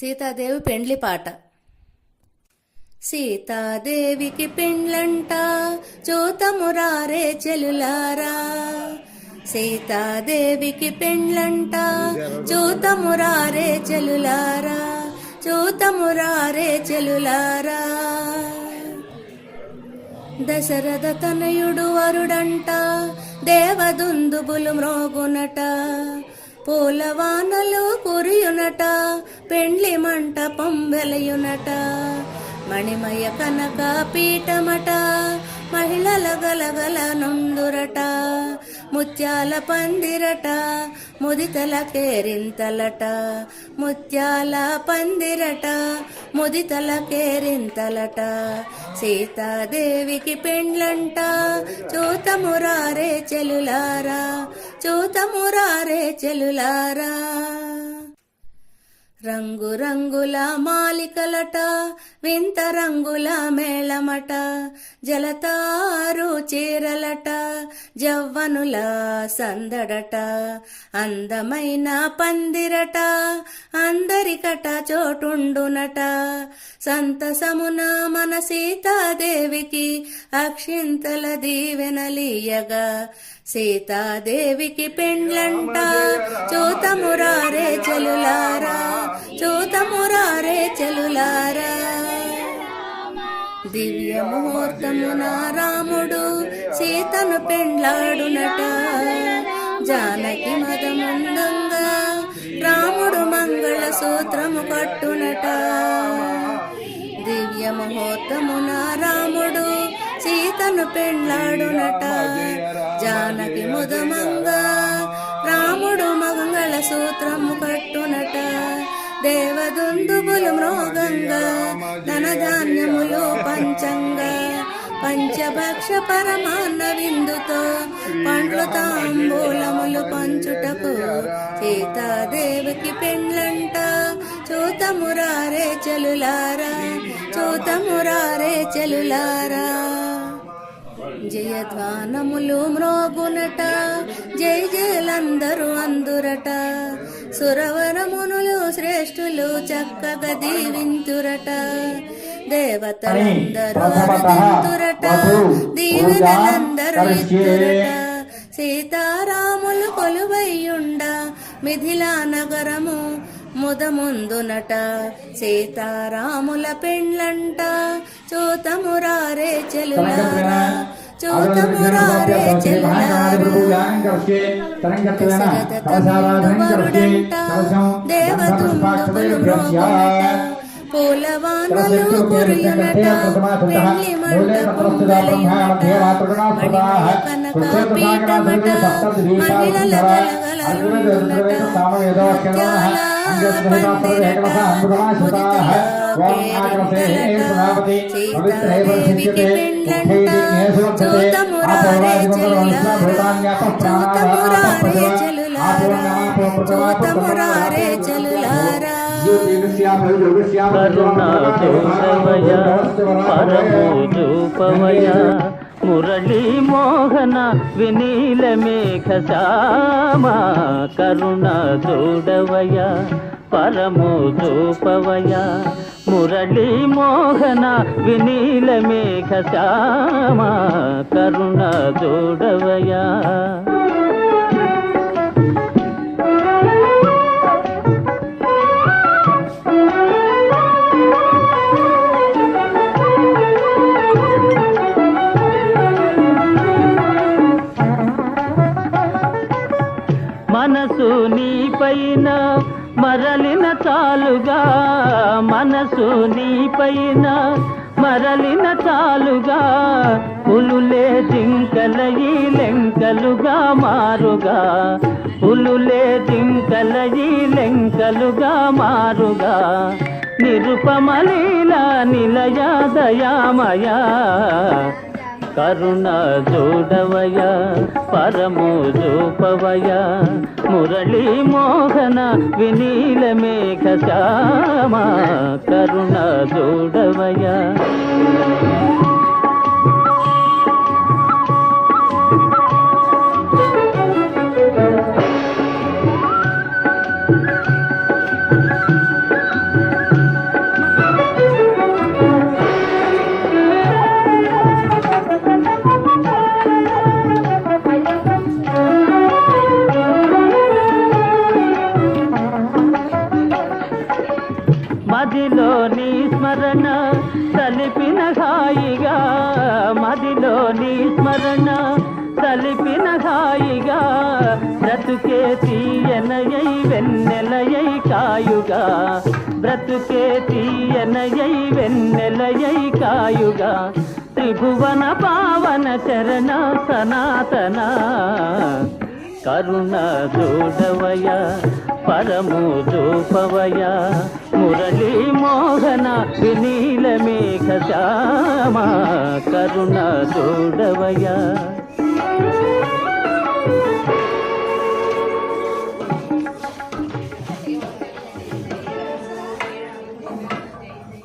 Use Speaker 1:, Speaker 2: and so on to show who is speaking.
Speaker 1: సీతాదేవి పెండ్లి పాట. సీతాదేవికి పెండ్లంట చూతమురారే చెలులారా. సీతాదేవికి పెండ్లంట చూతమురారే చెలులారా. చూతమురారే చెలులారా. దశరథ తనయుడు వరుడంట దేవదుందుబులు మ్రోగునట. పూలవానలు కురియునట పెండ్లి మంటపం వెలయునట మణిమయ కనక పీఠమట మహిళల గలగల నుందురట ముత్యాల పందిరట ముదితల కేరింతలట. ముత్యాల పందిరట ముదితల కేరింతలట. సీతాదేవికి పెండ్లంట చూతమురారే చెలులారా చూతమురారే చెలులారా. రంగు రంగుల మాలికలట వింత రంగుల మేళమట జలతారు చీరలట జవ్వనుల సందడట అందమైన పందిరట అందరికట చోటుండునట. సంతసమున మన సీతాదేవికి అక్షింతల దీవెనలీయగా సీతాదేవికి పెండ్లంట. చూతమురారే చెలులారా. చూతమురారే చెలులారా. దివ్య ముహూర్తమున రాముడు సీతను పెండ్లాడునట. జానకి మదముందంగా రాముడు మంగళ సూత్రము కట్టునట దివ్య ముహూర్తమున రాముడు సీతను పెండ్లాడునట జానకి ముదమంగా రాముడు మంగళ సూత్రము కట్టునట. దేవదుందుబులు మృగంగా ధనధాన్యములు పంచంగా. పంచభక్ష పరమాన్న విందుతో పండ్లు తాంబూలములు పంచుటకు సీతాదేవికి పెండ్లంట. చూతమురారే చెలులారా చూతమురారే చెలులారా. జయధ్వానములు మ్రోగునట. జై జయలందరూ అందురట. సురవరమునులు శ్రేష్ఠులు చక్కగా దీవింతురట. దేవతలందరూ అరుదింతురట దీవెనలందరూ ఇచ్చురట. సీతారాములు కొలువయ్యుండ మిథిలా నగరము ముదముందునట. సీతారాముల పెండ్లంట. చూతమురారే చెలులారా చూతమురారే చెలులారు దశరథ తనయుడు వరుడంట దేవదుందుబులు మ్రోగునట పూలవానలు కురియునట పెళ్ళి మండపం వెలయునట మణిమయ కనక పీఠమట మహిళల గలగలలుండునట ముత్యాల పందిరట ముదితల కేరింతలట సీతాదేవికి చెలులారా
Speaker 2: కరుణా పరము చూపవయ మురళీ మోహన వినీల మేఘ శ్యామ కరుణ చూడవయ పరము చూపవయ మురళీ మోహన వినీల మేఘ శ్యామ కరుణ చూడవయ మనసు నీ పైన మరలిన చాలుగా మనసు నీ పైన మరలిన చాలుగా పులులే జింకలయి లెంకలుగా మారుగా. పులులే జింకలయి లెంకలుగా మారుగా. నిరుపమలీల నిలయ దయామయా కరుణ జోడవయ పరము జోపవయ మురళీ మోహన వినీల మేఘ శ్యామ కరుణ జోడవయ స్మరణ తలిపిన హాయిగా మదిలో నీ స్మరణ తలిపిన హాయిగా బ్రతుకే తీయనయై వెన్నెలయై కాయుగా. బ్రతుకే తీయనయై వెన్నెలయై కాయుగా. త్రిభువన పావన చరణ సనాతన. కరుణ చూడవయ పరము చూపవయ మురళీ మోహన వినీల మేఘ శ్యామ కరుణ చూడవయ